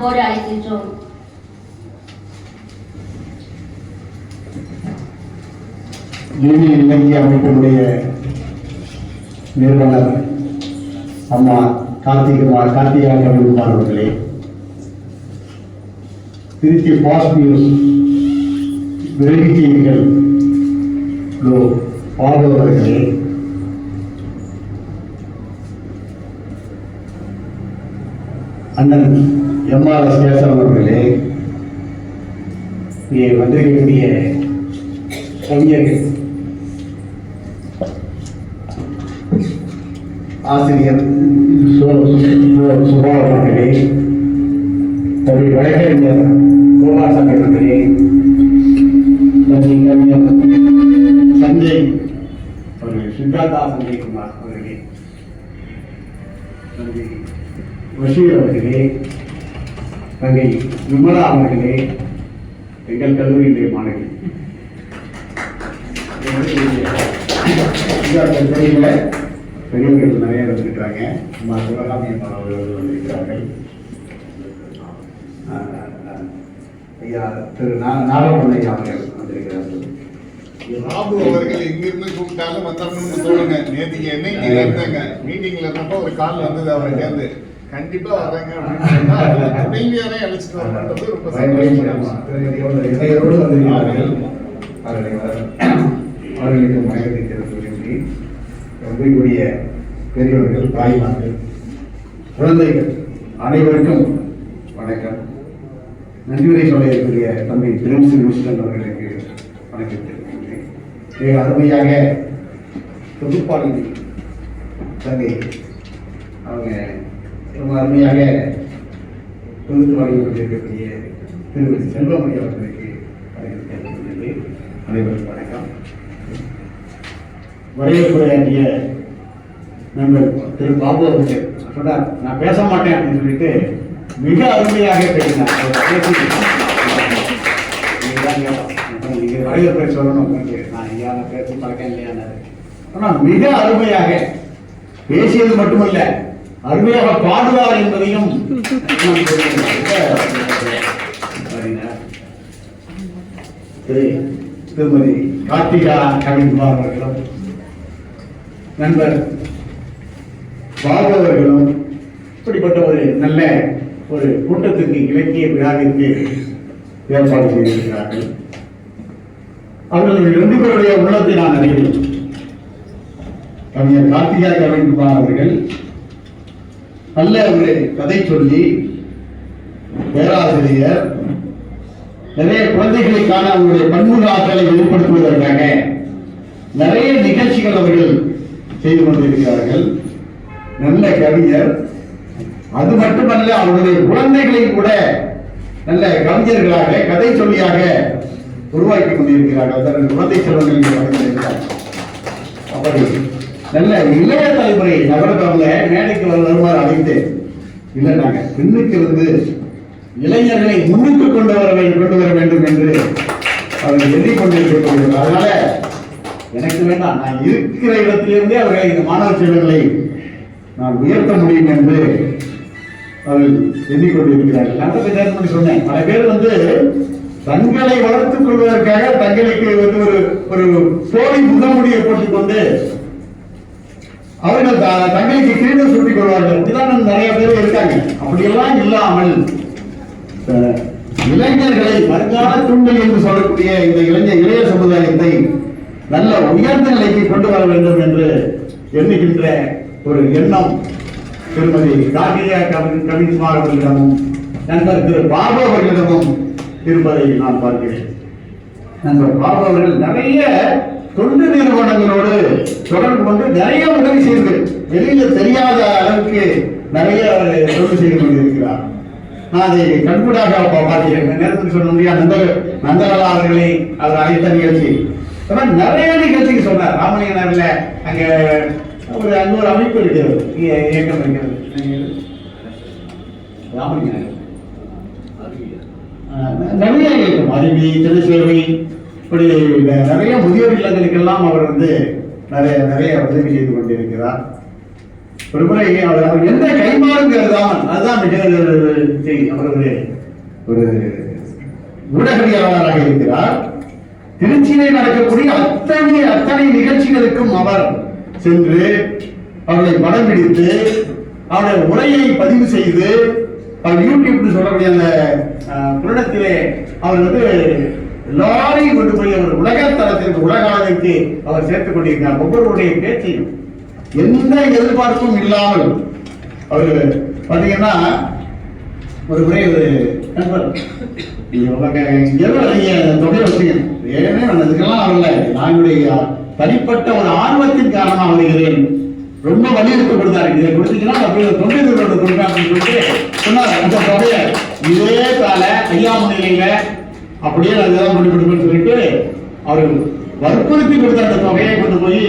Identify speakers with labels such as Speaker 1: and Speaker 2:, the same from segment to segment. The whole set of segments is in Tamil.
Speaker 1: அன்போடு அழைக்கின்றோம்
Speaker 2: நீதி இலக்கிய அமைப்பினுடைய நிறுவனர் அம்மா கார்த்திகுமார் கார்த்திகா கவிக்குமார் அவர்களே திருச்சி பாஸ் நியூஸ் விரைவு செய்திகள் பார்வையாளர்களே அண்ணன் எம்ஆர்எஸ் கேசவன் அவர்களே இங்கே வந்திருக்கக்கூடிய கவிஞர்கள் ஆசிரியர் சுபா அவர்களே தமிழ் வழக்கறிஞர் கோபாசன் அவர்களே கவிஞர் சஞ்சய் அவர்கள் சுஜாதா சஞ்சய்குமார் அவர்களே நன்றி பஷீர் அவர்களே தங்கை விமலா அவர்களே எங்கள் கல்லூரியிலே மாணவி. பெரியவர்கள் நிறைய வந்திருக்கிறாங்க. அம்மா சிவகாமி அம்மா அவர்கள் வந்திருக்கிறார்கள். ஐயா திரு நா- ஐயா அவர்கள் வந்திருக்கிறார்கள்.
Speaker 3: ராபு அவர்கள் எங்கிருந்து கூப்பிட்டாலும் வந்தோம்னு சொல்லுங்க. நேற்றுக்கு என்னைக்கு இருந்தாங்க. மீட்டிங்ல இருந்தப்போ ஒரு கால் வந்தது அவரை சேர்ந்து கண்டிப்பா வர்றாங்க அப்படின்னு சொன்னா துணைவியாரே அழைச்சிட்டு வரணுன்றது ரொம்ப
Speaker 2: அவர்களுக்கு வணக்கத்தை தெரிவித்துள்ளேன் அன்பிற்குரிய பெரியவர்கள் தாய்மார்கள் குழந்தைகள் அனைவருக்கும் வணக்கம். நன்றியுரை சொல்ல இருக்கக்கூடிய தம்பி பிரம்சி முஸ்லன் அவர்களுக்கு வணக்கம் தெரிவிக்கின்றேன். மிக அருமையாக தொகுப்பாளி தங்கை அவங்க ரொம்ப அருமையாக தொழுத்து வழங்கி கொண்டிருக்கக்கூடிய திருமதி செல்வமணி அவர்களுக்கு வணக்கம் அனைவருக்கும் வணக்கம். வரையறையாகிய நண்பர் திரு பாபு அவர்கள் சொன்னார் நான் பேச மாட்டேன் அப்படின்னு சொல்லிட்டு மிக அருமையாக பேசினார். நீங்கள் பேசி இதுதான் சொல்லணும் உங்களுக்கு. நான் ஐயா நான் பேசி பழக்கம் இல்லையானாரு. ஆனால் மிக அருமையாக பேசியது மட்டுமல்ல அருமையாக பாடுவார் என்பதையும் திருமதி கார்த்திகா கவிக்குமார் அவர்களும் நண்பர் பாகவர்களும் இப்படிப்பட்ட ஒரு நல்ல ஒரு கூட்டத்துக்கு இலக்கிய விழாவிற்கு ஏற்பாடு செய்திருக்கிறார்கள். அவர்கள் ரெண்டு பேருடைய உள்ளத்தை நான் அறிவேன் கவிஞர் கார்த்திகா கவிக்குமார் அவர்கள் நல்ல ஒரு கதை சொல்லி பேராசிரியர் நிறைய குழந்தைகளுக்கான அவருடைய பன்முக ஆற்றலை வெளிப்படுத்துவதற்காக நிறைய நிகழ்ச்சிகள் அவர்கள் செய்து கொண்டிருக்கிறார்கள். நல்ல கவிஞர். அது மட்டுமல்ல அவருடைய குழந்தைகளை கூட நல்ல கவிஞர்களாக கதை சொல்லியாக உருவாக்கி கொண்டிருக்கிறார்கள். தனது குழந்தை செல்வங்கள் வழங்கியிருக்கிறார் அப்படி நல்ல இளைய தலைமுறை நகரத்தவங்க மேடைக்கு வருமாறு அழைத்து இல்லை நாங்கள் பின்னுக்கு இருந்து இளைஞர்களை முன்னுக்கு கொண்டு வர கொண்டு வர வேண்டும் என்று அவர்கள் எண்ணிக்கொண்டிருக்கிறார்கள் அதனால எனக்கு வேண்டாம் நான் இருக்கிற இடத்திலிருந்தே அவர்களை இந்த மாணவ செல்வங்களை நான் உயர்த்த முடியும் என்று அவர்கள் எண்ணிக்கொண்டிருக்கிறார்கள். நான் தான் நேரம் பண்ணி சொன்னேன் பல பேர் வந்து தங்களை வளர்த்துக் கொள்வதற்காக தங்களுக்கு வந்து ஒரு ஒரு போலி முகமுடியை போட்டுக்கொண்டு அவர்கள் த- தங்களுக்கு கீழே சுட்டிக் கொள்வார்கள் இதுதான் நிறைய பேர் இருக்காங்க. அப்படியெல்லாம் இல்லாமல் இளைஞர்களை வருங்கால தூண்டல் என்று சொல்லக்கூடிய இந்த இளைஞர் இளைய சமுதாயத்தை நல்ல உயர்ந்த நிலைக்கு கொண்டு வர வேண்டும் என்று எண்ணுகின்ற ஒரு எண்ணம் திருமதி கார்த்திகா கவி கவிக்குமார் அவர்களிடமும் நண்பர் திரு பாபு அவர்களிடமும் இருப்பதை நான் பார்க்கிறேன். நண்பர் பாபு அவர்கள் நிறைய தொண்டு நிறுவனங்களோடு தொடர்பு கொண்டு நிறைய உதவி செய்து வெளியில தெரியாத அளவுக்கு நிறைய தொண்டு செய்து கொண்டிருக்கிறார். நான் அதை கண்கூடாக பார்க்கிறேன். நேரத்தில் சொல்ல முடியாது நந்த நந்தகலா அவர்களை அவர் அழைத்த நிகழ்ச்சி. நிறைய நிகழ்ச்சிக்கு சொன்னார். ராமலிங்க நகர்ல அங்க ஒரு அங்க ஒரு அமைப்பு இருக்கிறது. இயக்கம் இருக்கிறது. ராமலிங்க நகர். நிறைய இருக்கும் அருவி திருச்சேவை இப்படி நிறைய முதியோர் இல்லங்களுக்கெல்லாம் அவர் வந்து நிறைய நிறைய உதவி செய்து கொண்டிருக்கிறார். ஒரு முறை அவர் அவர் எந்த கைமாறுங்கிறது தான் அதுதான் மிக அவருடைய ஒரு ஊடகவியலாளராக இருக்கிறார். திருச்சியிலே நடக்கக்கூடிய அத்தனை அத்தனை நிகழ்ச்சிகளுக்கும் அவர் சென்று அவர்களை படம் பிடித்து அவருடைய உரையை பதிவு செய்து அவர் யூடியூப்னு சொல்லக்கூடிய அந்த அஹ், புரணத்திலே அவர் வந்து எல்லாரையும் கொண்டு போய் அவர் உலக தரத்திற்கு உலக அளவிற்கு அவர் சேர்த்துக் கொண்டிருக்கிறார். ஒவ்வொருவருடைய பேச்சையும் எந்த எதிர்பார்ப்பும் இல்லாமல் அவர் பாத்தீங்கன்னா ஒரு முறை ஒரு நண்பர் தொகை வச்சீங்க ஏனே நான் இதுக்கெல்லாம் வரல. நான் என்னுடைய தனிப்பட்ட ஒரு ஆர்வத்தின் காரணமாக வருகிறேன். ரொம்ப வலியுறுத்தி கொடுத்தாரு. இதை கொடுத்தீங்கன்னா அப்படியே தொண்டை நிறுவனத்தை அப்படின்னு சொல்லிட்டு சொன்னார். அந்த தொகையை இதே கால ஐயா முன்னிலையில அப்படியே நான் இதெல்லாம் கொண்டு கொடுப்பேன்னு சொல்லிட்டு அவர் வற்புறுத்தி கொடுத்த அந்த தொகையை கொண்டு போய்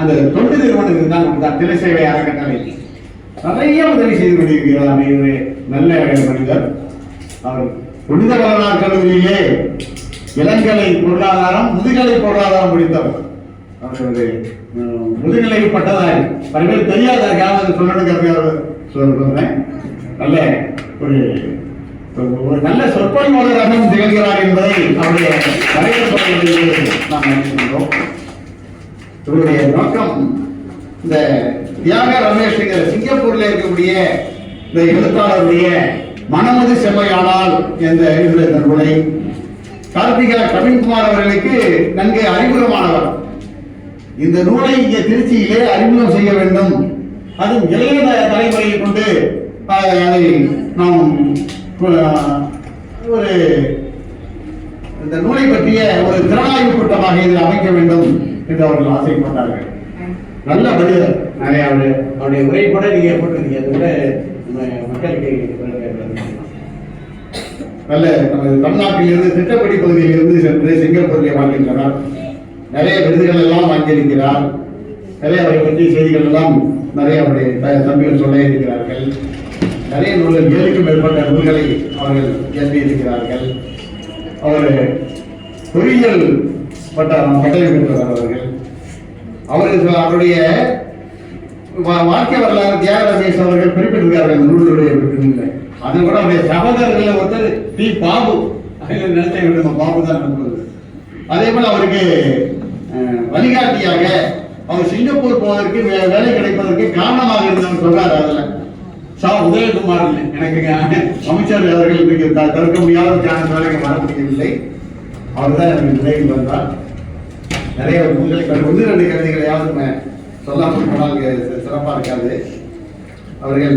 Speaker 2: அந்த தொண்டு நிறுவனத்துக்கு தான் கொடுத்தார் திரை சேவை அறக்கட்டளை. நிறைய உதவி செய்து கொண்டிருக்கிறார் அமைதியே நல்ல மனிதர். அவர் புனித கலனா கல்லூரியிலே இளங்கலை பொருளாதாரம் முதுகலை பொருளாதாரம் முடித்தவர். அவர் ஒரு முதுகலை பட்டதாரி. பல பேர் தெரியாத யாராவது சொல்லணுங்கிறதுக்காக சொல்றேன். நல்ல ஒரு ஒரு நல்ல சொற்பொழிவாளராகவும் திகழ்கிறார் என்பதை அவருடைய வரவேற்பு நாம் நினைக்கின்றோம் இவருடைய நோக்கம் இந்த தியாக ரமேஷ்ங்கிற சிங்கப்பூர்ல இருக்கக்கூடிய இந்த எழுத்தாளருடைய மனமது செம்மையானால் என்ற இந்த நூலை கார்த்திகா கவின்குமார் அவர்களுக்கு நன்கு அறிமுகமானவர். இந்த நூலை இங்கே திருச்சியிலே அறிமுகம் செய்ய வேண்டும். அதுவும் இளைய தலைமுறையை கொண்டு அதை நாம் ஒரு இந்த நூலை பற்றிய ஒரு திறனாய்வு கூட்டமாக இதை அமைக்க வேண்டும் என்று அவர்கள் ஆசைப்பட்டார்கள். நல்ல மனிதர் நிறைய அவருடைய அவருடைய உரை கூட நீங்க போட்டிருக்கீங்க. அதை நம்ம மக்களுக்கு நல்ல நமது தமிழ்நாட்டிலிருந்து திட்டப்படி பகுதியிலிருந்து சென்று சிங்கப்பூரில் வாழ்கின்றனர். நிறைய விருதுகள் எல்லாம் வாங்கியிருக்கிறார். நிறைய அவரை பற்றி செய்திகள் எல்லாம் நிறைய அவருடைய தம்பிகள் சொல்ல இருக்கிறார்கள். நிறைய நூல்கள் ஏழுக்கும் மேற்பட்ட நூல்களை அவர்கள் எழுதி அவர் பொறியியல் பட்டம் பட்டயம் பெற்றவர் அவர்கள். அவருக்கு அவருடைய வா- வாழ்க்கை வரலாறு தியாக ரமேஷ் அவர்கள் குறிப்பிட்டிருக்கார்கள் நூலுடைய நூலில் அது கூட அவருடைய சகோதரர்கள் ஒருத்தர் டி பாபு. நிலத்தை நினைச்ச நம்ம பாபு தான் நம்புவது அதே போல் அவருக்கு வழிகாட்டியாக அவர் சிங்கப்பூர் போவதற்கு வே- வேலை கிடைப்பதற்கு காரணமாக இருந்தவர் சொல்றாரு அதில். சா உதயகுமார் எனக்கு அமைச்சர் அவர்கள் தடுக்க த- முடியாத ஒரு காரணத்தினால வர முடியவில்லை. அவர் தான் எனக்கு நினைவில் வந்தார். நிறைய நூல்களை ஒன்று ரெண்டு கவிதைகளையாவது நம்ம சொல்லாமல் போனால் சிறப்பாக இருக்காது. அவர்கள்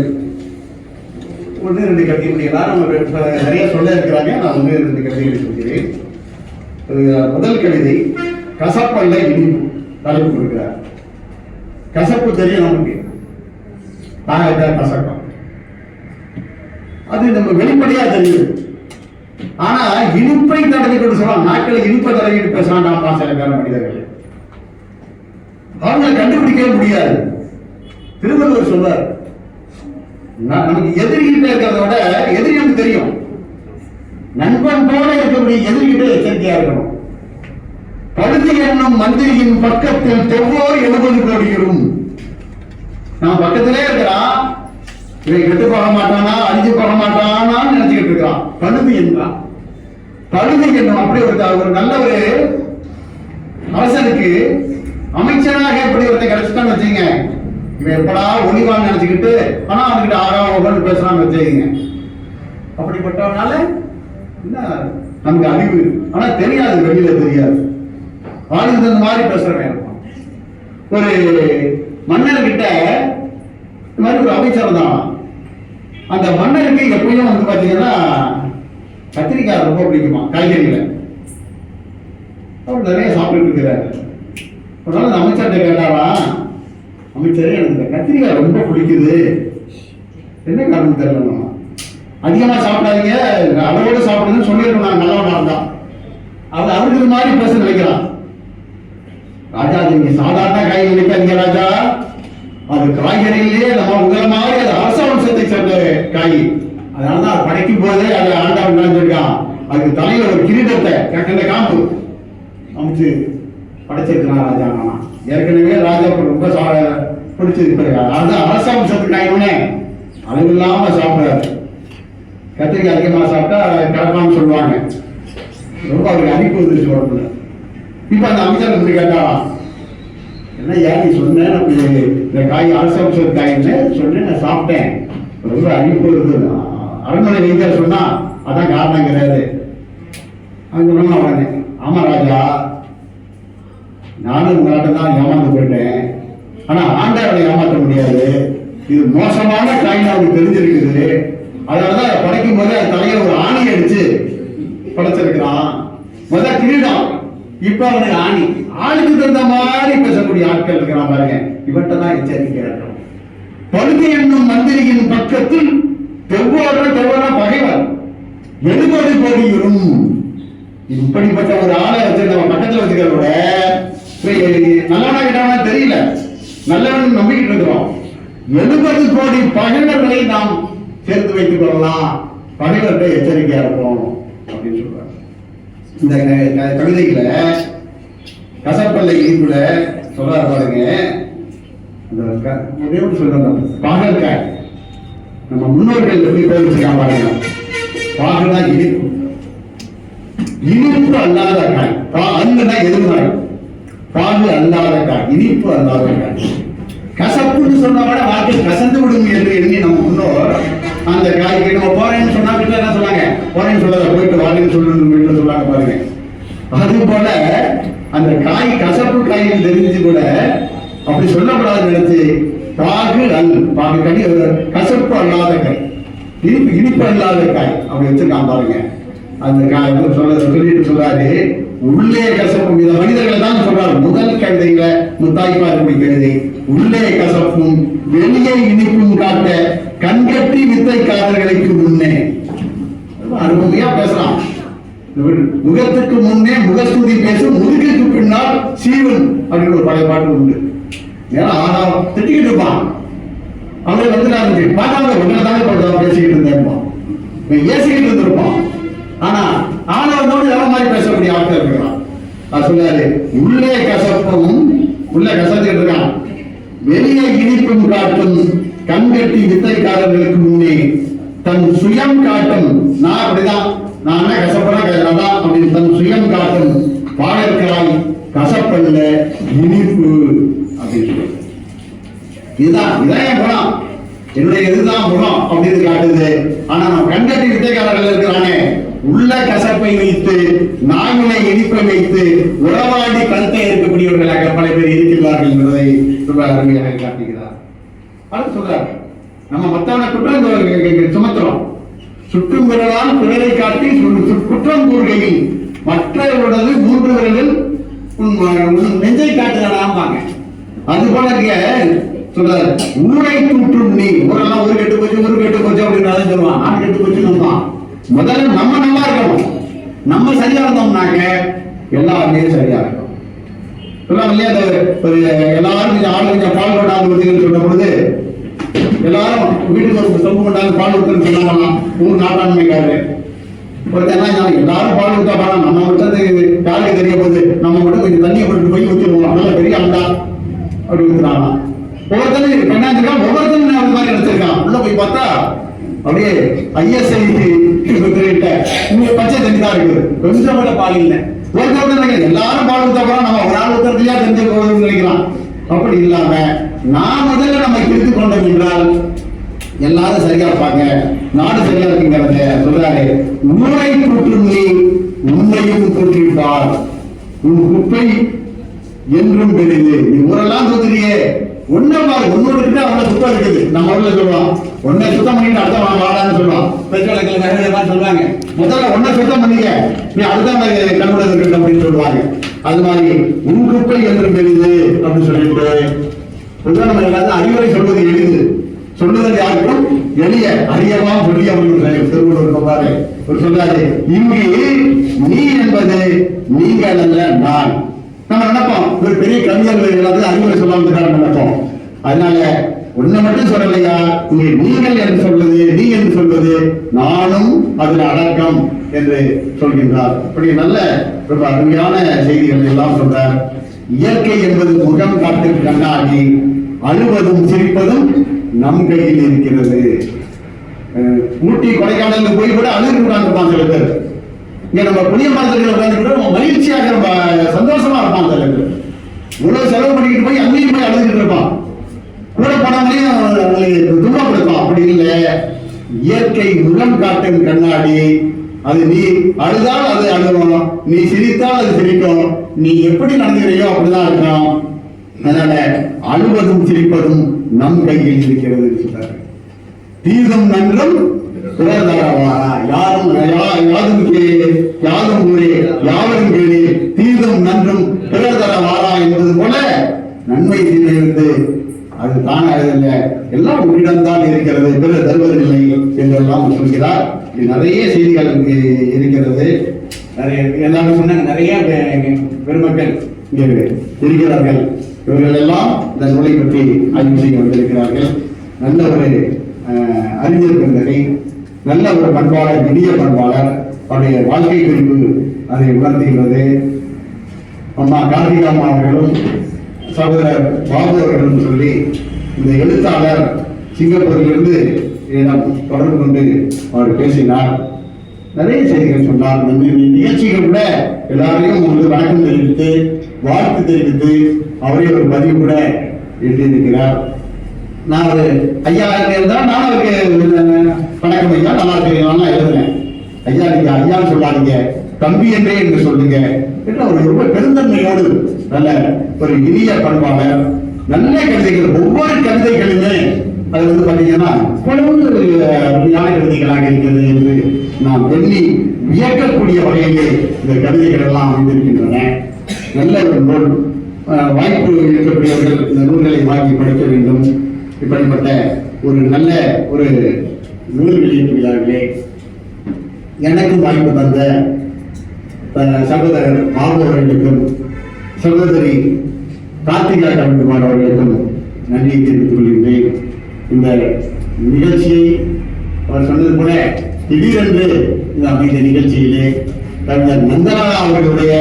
Speaker 2: ஒன்று ரெண்டு கவிதைகள் தான் நம்ம நிறைய சொல்ல இருக்கிறாங்க. நான் ஒன்று ரெண்டு கவிதைகளை சொல்கிறேன். முதல் கவிதை கசப்பல்ல இனிப்பு தலைப்பு கொடுக்கிறார். கசப்பு தெரியும் நமக்கு. நாங்க கசக்கம் அது நம்ம வெளிப்படையா தெரியுது ஆனா இனிப்பை தடவி கொண்டு சொல்லலாம் நாட்களை இனிப்பை தடவிட்டு பேசலாம்டாமா சில பேர மனிதர்கள். அவங்களை கண்டுபிடிக்கவே முடியாது. திருவள்ளுவர் சொல்றார் நமக்கு எதிரிகிட்ட இருக்கிறத விட எதிரி நமக்கு தெரியும். நண்பன் போல இருக்கக்கூடிய எதிரிகிட்ட எச்சரிக்கையா இருக்கணும். பழுதி என்னும் மந்திரியின் பக்கத்தில் தெவ்வோர் எழுபது கோடிகளும் நான் பக்கத்திலே இருக்கிறான் இவன் கெட்டு போக மாட்டானா அழிஞ்சு போக மாட்டானான்னு நினைச்சுக்கிட்டு இருக்கான். பழுது என்றான் பழுது என்னும் அப்படி ஒரு ஒரு நல்ல ஒரு அரசனுக்கு அமைச்சராக எப்படி ஒருத்தன் கிடைச்சிட்டான்னு வச்சுங்க இவன் எப்படா ஒளிவான்னு நினைச்சுக்கிட்டு ஆனா அவன்கிட்ட ஆறாம் ஒவ்வொன்று பேசுறான்னு வச்சுக்கீங்க. அப்படிப்பட்டவனால என்ன நமக்கு அறிவு? ஆனா தெரியாது வெளியில தெரியாது. வாழ்ந்து தகுந்த மாதிரி பேசுறவன் ஒரு மன்னர்கிட்ட இந்த மாதிரி ஒரு அமைச்சர் தான் அந்த மன்னருக்கு எப்பயும் வந்து பாத்தீங்கன்னா கத்திரிக்காய் ரொம்ப பிடிக்குமா? காய்கறிகளை. அவர் நிறைய சாப்பிட்டு இருக்கிறார். ஒரு நாள் அந்த அமைச்சர்கிட்ட கேட்டாரா அமைச்சர் எனக்கு இந்த கத்திரிக்காய் ரொம்ப பிடிக்குது. என்ன காரணம் தெரியல அதிகமா சாப்பிடாதீங்க அளவோடு சாப்பிடுங்கன்னு சொல்லிடுறோம் நான் நல்லவனா இருந்தான் அவர் அவருக்கு இது மாதிரி பேச நினைக்கிறான் ராஜா நீங்க சாதாரண காய் நினைக்காதீங்க ராஜா. அது காய்கறியிலேயே நம்ம உங்களை மாதிரி அது அரச வம்சத்தை சேர்ந்த காய் அதனாலதான் தான் படைக்கும் போதே அது ஆண்டவன் நினைச்சிருக்கான் அதுக்கு தலையில ஒரு கிரீடத்தை கட்டின காம்பு அமைச்சு படைச்சிருக்கிறான் ராஜா. ஆனா. ஏற்கனவே ராஜா ரொம்ப சா- பிடிச்சது அதுதான் அரசாங்கம் அரசாங்கத்துக்கு ஆயிடுமே அளவில்லாம சாப்பிடாரு கத்திரிக்காய் அதிகமாக சாப்பிட்டா கிடப்பான்னு சொல்லுவாங்க. ரொம்ப அவருக்கு அனுப்பி வந்துருச்சு உடம்புல. இப்போ அந்த அமைச்சர் வந்து கேட்டா என்ன ஏன் நீ சொன்னேன் இந்த காய் அரசாங்க காயின்னு சொன்னேன் நான் சாப்பிட்டேன். ரொம்ப அனுப்பி இருந்தது. அரண்மனை வைத்தியர் சொன்னா அதான் காரணம் கிடையாது. அங்க சொன்னா உடனே? ஆமா ராஜா. நானும் இந்த தான் ஏமாந்து போயிட்டேன். ஆனா ஆண்டவரை ஏமாற்ற முடியாது. இது மோசமான காயின் அவருக்கு தெரிஞ்சிருக்குது. அதனாலதான் படைக்கும் போது அது தலையை ஒரு ஆணி அடிச்சு படைச்சிருக்கிறான். முதல் கிரீடம். இப்ப அவனுக்கு ஆணி. ஆளுக்கு தகுந்த மாதிரி பேசக்கூடிய ஆட்கள் இருக்கிறான் பாருங்க. இவன்கிட்ட தான் எச்சரிக்கை இருக்கணும் பழுதி என்னும் மந்திரியின் பக்கத்தில் தெவ்வாறு தெவ்வாறு பகைவர் எழுபது கோடியும் இப்படிப்பட்ட ஒரு ஆளை வச்சு நம்ம பக்கத்துல வச்சுக்கிறோட நல்லவனா கிட்டவனா தெரியல. நல்லவன் நம்பிக்கிட்டு இருக்கிறோம். எழுபது கோடி பகைவர்களை நாம் சேர்த்து வைத்துக் கொள்ளலாம். பகைவர்கிட்ட எச்சரிக்கையா இருப்போம் அப்படின்னு சொல்றாங்க. இந்த க- கவிதையில கசப்பல்லை இனிப்புல சொல்றாரு பாருங்க. அந்த ஒரே ஒரு பாகற்காய் நம்ம முன்னோர்கள் எப்படி பேர் வச்சிருக்காங்க பாருங்க. பாகனா இனிப்பு. இனிப்பு அல்லாத காய். பா எதிர்மறை பாகு அல்லாத காய். இனிப்பு அல்லாத காய். கசப்புன்னு சொன்னா கூட வாழ்க்கை கசந்து விடும் என்று எண்ணி நம்ம முன்னோர் அந்த காய்க்கு நம்ம போறேன்னு சொன்னா வீட்டுல என்ன சொன்னாங்க? போறேன்னு சொல்லாத போயிட்டு வாழ்க்கைன்னு சொல்லணும் வீட்டுல சொல்லாங்க பாருங்க. அது போல அந்த காய் கசப்பு காய்னு தெரிஞ்சு கூட அப்படி சொல்லக்கூடாதுன்னு நினைச்சு பாகு அல் பாகு கனி கசப்பு அல்லாத காய் இனிப்பு இனிப்பு அல்லாத காய். அப்படி வச்சிருக்கான் பாருங்க. அந்த காய் சொல்ல சொல்லிட்டு சொல்றாரு. உள்ளே கசப்பும் இத மனிதர்களை தான் சொல்றாரு. முதல் கவிதையில முத்தாய்ப்பா இருக்கக்கூடிய கவிதை. உள்ளே கசப்பும் வெளியே இனிப்பும் காட்ட கண்கட்டி வித்தைக்காரர்களுக்கு முன்னே. ரொம்ப அருமையா பேசலாம். முகத்துக்கு முன்னே முகஸ்துதி பேசும் முதுகுக்கு பின்னால் சீவன் அப்படின்னு ஒரு பழைய பாட்டு உண்டு. ஏன்னா ஆனா திட்டிக்கிட்டு இருப்பான். அவரை வந்து நான் பார்த்தாங்க உடனே தானே போட்டு பேசிக்கிட்டு இருந்தேன் ஏசிக்கிட்டு இருந்திருப்பான். ஆனா ஆனா எவ்வளவு மாதிரி பேசக்கூடிய ஆட்கள் இருக்கிறான். அது சொல்லாரு உள்ளே கசப்பும் உள்ளே கசந்துட்டு இருக்கான். வெளியே இனிப்பும் காட்டும் கண்கட்டி வித்தைக்காரர்களுக்கு முன்னே தன் சுயம் காட்டும். நான் அப்படிதான். நான் என்ன கசப்பனா அதான் அப்படின்னு தன் சுயம் காட்டும். பாடற்கிறாய் கசப்பல்ல இனிப்பு அப்படின்னு சொல்லுவாங்க இதுதான் இதான் என் குணம் என்னுடைய இதுதான் குணம் அப்படின்னு காட்டுது. ஆனா நம்ம கண்கட்டி வித்தைக்காரர்கள் இருக்கிறானே. உள்ள கசப்பை வைத்து நாயினை இனிப்பை வைத்து உறவாடி கருத்தை இருக்கக்கூடியவர்களாக பல பேர் இருக்கிறார்கள் என்பதை ரொம்ப அருமையாக காட்டுகிறார். அடுத்து சொல்றாரு. நம்ம மத்தவனை குற்றம் சுமத்துறோம். சுற்றும் விரலால் பிறரை காட்டி குற்றம் கூறுகையில் மற்றவர்களது மூன்று விரலில் நெஞ்சை காட்டுகிறாம்பாங்க அது போல இங்க சொல்றாரு ஊரை தூற்றும் நீ. ஊரெல்லாம் ஊரு கெட்டு போச்சு ஊரு கெட்டு போச்சு அப்படின்னு சொல்லுவான். நான் கெட்டு போச்சு சொல்லுவான். முதல்ல நம்ம நல்லா இருக்கணும். நம்ம சரியா இருந்தோம்னாக்க எல்லாருமே சரியா இருக்கும் சொல்லுவாங்க இல்லையா அந்த ஒரு எல்லாரும் கொஞ்சம் ஆளு கொஞ்சம் பால் கொண்டாந்து ஊத்துங்கன்னு சொன்ன பொழுது எல்லாரும் வீட்டுக்கு ஒரு சொம்பு கொண்டாந்து பால் ஊத்துன்னு சொன்னாங்களாம் ஊர் நாட்டாண்மைக்காரரு. ஒருத்தர் என்ன சொன்னாங்க, எல்லாரும் பால் ஊற்றா பாடம் நம்ம விட்டது யாருக்கு தெரிய போகுது? நம்ம மட்டும் கொஞ்சம் தண்ணியை போட்டு போய் ஊற்றிடுவோம் நல்ல பெரிய ஆண்டா அப்படி ஊத்துறாங்க ஒவ்வொருத்தரும் கண்ணாஞ்சிருக்கான் ஒவ்வொருத்தரும் அது மாதிரி நினைச்சிருக்கான் உள்ள போய் பார்த்தா அப்படியே ஐஎஸ்ஐ கிட்ட பச்சை தண்ணி தான் இருக்குது கொஞ்சம் கூட பால் இல்லை. ஒருத்தர் எல்லாரும் பால் ஊத்தா போறோம் நம்ம ஒரு ஆள் ஊத்துறதுலயா தெரிஞ்சு போகுதுன்னு நினைக்கலாம். அப்படி இல்லாம நான் முதல்ல நம்ம திருத்தி கொண்டோம் என்றால் எல்லாரும் சரியா இருப்பாங்க. நாடு சரியா இருக்குங்கிறத சொல்றாரு. நூலை கூற்றும் உண்மையும் கூற்றிருப்பார் உன் குப்பை என்றும் பெரிது நீ ஊரெல்லாம் தூத்துறியே ஒண்ணு பாரு ஒன்னொரு கிட்ட அவ்வளவு சுத்தம் இருக்குது. நம்ம ஊர்ல சொல்லுவோம் ஒன்னை சுத்தம் பண்ணிட்டு அடுத்த வாரம் வாடான்னு சொல்லுவோம் பெற்றோர்கள் வேற விதமா முதல்ல ஒன்னை சுத்தம் பண்ணிக்க நீ அடுத்த கண்ணுடன் இருக்கு அப்படின்னு சொல்லுவாங்க. அது மாதிரி உன் குப்பை என்றும் அப்படின்னு சொல்லிட்டு பொதுவாக நம்ம எல்லாரும் அறிவுரை சொல்வது எளிது. சொல்லுதல் யாருக்கும்? எளிய அறியலாம் அப்படின்னு திருவள்ளுவர் பாரு ஒரு சொல்றாரு. இங்கு நீ என்பது நீங்கள் அல்ல நான். நம்ம நினைப்போம் ஒரு பெரிய கவிஞர்கள் எல்லாத்தையும் அறிவுரை சொல்லாம இருக்காரு நினைப்போம். அதனால உன்னை மட்டும் சொல்லலையா? இங்கே நீங்கள் என்று சொல்வது நீ என்று சொல்வது நானும் அதில் அடக்கம் என்று சொல்கின்றார். இப்படி நல்ல ரொம்ப அருமையான செய்திகள் எல்லாம் சொல்றார். இயற்கை என்பது முகம் காட்டு கண்ணாடி அழுவதும் சிரிப்பதும் நம் கையில் இருக்கிறது. ஊட்டி கொடைக்கானலுக்கு போய் கூட அழுது உட்காந்துருப்பான் சில பேர். இங்க நம்ம புளிய மரத்துக்கு உட்காந்து நம்ம மகிழ்ச்சியாக நம்ம சந்தோஷமா இருப்பான் தலைவர் இவ்வளவு செலவு பண்ணிக்கிட்டு போய் அங்கேயும் போய் அழுதுகிட்டு இருப்பான். கூட போனவங்களையும் துன்பப்படுத்தும் அப்படி இல்லை. இயற்கை முகம் காட்டும் கண்ணாடி. அது நீ அழுதால் அது அழுவும். நீ சிரித்தால் அது சிரிக்கும். நீ எப்படி நடந்துகிறையோ அப்படிதான் இருக்கணும். அதனால அழுவதும் சிரிப்பதும் நம் கையில் இருக்கிறது தீதும் நன்றும் பிறர் தரவாரா யாரும் யா- யாதும் கே யாதும் ஊரே யாவரும் கேளே தீதும் நன்றும் பிறர் தரவாரா என்பது போல நன்மை தீமையிலிருந்து அது தானாகதில்ல எல்லாம் உன்னிடம்தான் இருக்கிறது பிறர் தருவதில்லை என்றெல்லாம் சொல்கிறார். இது நிறைய செய்திகள் இருக்கிறது. நிறைய எல்லாரும் சொன்னாங்க நிறைய பெ- பெருமக்கள் இங்கே இருக்கிறார்கள். இவர்கள் எல்லாம் இந்த நூலை பற்றி ஆய்வு செய்ய வந்திருக்கிறார்கள் நல்ல ஒரு அஹ், அறிஞர் பெருந்தகை நல்ல ஒரு பண்பாளர் இனிய பண்பாளர் அவருடைய வாழ்க்கை குறிப்பு அதை உணர்த்துகிறது அம்மா கார்த்திகா அம்மா அவர்களும் சகோதரர் பாபு அவர்களும் சொல்லி இந்த எழுத்தாளர் சிங்கப்பூரிலிருந்து என்னிடம் தொடர்பு கொண்டு அவர் பேசினார். நிறைய செய்திகள் சொன்னார். நிகழ்ச்சிகள் கூட எல்லாரையும் உங்களுக்கு வணக்கம் தெரிவித்து வாழ்த்து தெரிவித்து அவரே ஒரு பதிவு கூட எழுதியிருக்கிறார். நான் ஒரு ஐயா இருந்தால் நான் அவருக்கு வணக்கம் ஐயா நல்லா இருக்கிறீங்களா எழுதுனேன் ஐயா நீங்க ஐயான்னு சொல்லாதீங்க. தம்பி என்றே என்று சொல்லுங்க. என்று அவர் ரொம்ப பெருந்தன்மையோடு நல்ல ஒரு இனிய பண்பாளர் நல்ல கவிதைகள் ஒவ்வொரு கவிதைகளுமே அது வந்து பாத்தீங்கன்னா இவ்வளவு அருமையான கவிதைகளாக இருக்கிறது என்று நாம் எண்ணி வியக்கக்கூடிய வகையிலே இந்த கவிதைகள் எல்லாம் அமைந்திருக்கின்றன. நல்ல ஒரு நூல் வாய்ப்பு இருக்கக்கூடியவர்கள் இந்த நூல்களை வாங்கி படிக்க வேண்டும். இப்படிப்பட்ட ஒரு நல்ல ஒரு நூல் வெளியிட்டுள்ளார்களே எனக்கும் வாய்ப்பு தந்த சகோதரர் பாபு அவர்களுக்கும் சகோதரி கார்த்திகா கவிக்குமார் அவர்களுக்கும் நன்றியை தெரிவித்துக் கொள்கின்றேன். இந்த நிகழ்ச்சியை அவர் சொன்னது போல திடீரென்று இந்த அமைந்த நிகழ்ச்சியிலே கவிஞர் நந்தனா அவர்களுடைய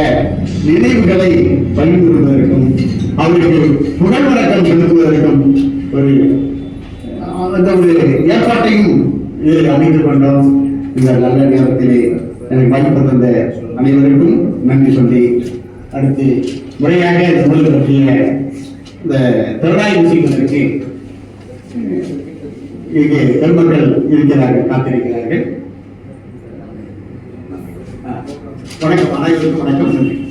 Speaker 2: நினைவுகளை பகிர்ந்துவதற்கும் அவருக்கு புகழ் வணக்கம் செலுத்துவதற்கும் ஒரு அந்த ஒரு ஏற்பாட்டையும் இதை அமைத்துக் கொண்டோம் இந்த நல்ல நேரத்திலே எனக்கு வாய்ப்பு தந்த அனைவருக்கும் நன்றி சொல்லி அடுத்து முறையாக தமிழ் பற்றிய இந்த திறனாய்வு செய்வதற்கு இங்கே பெருமக்கள் இருக்கிறார்கள் காத்திருக்கிறார்கள். வணக்கம் அனைவருக்கும் வணக்கம் நன்றி.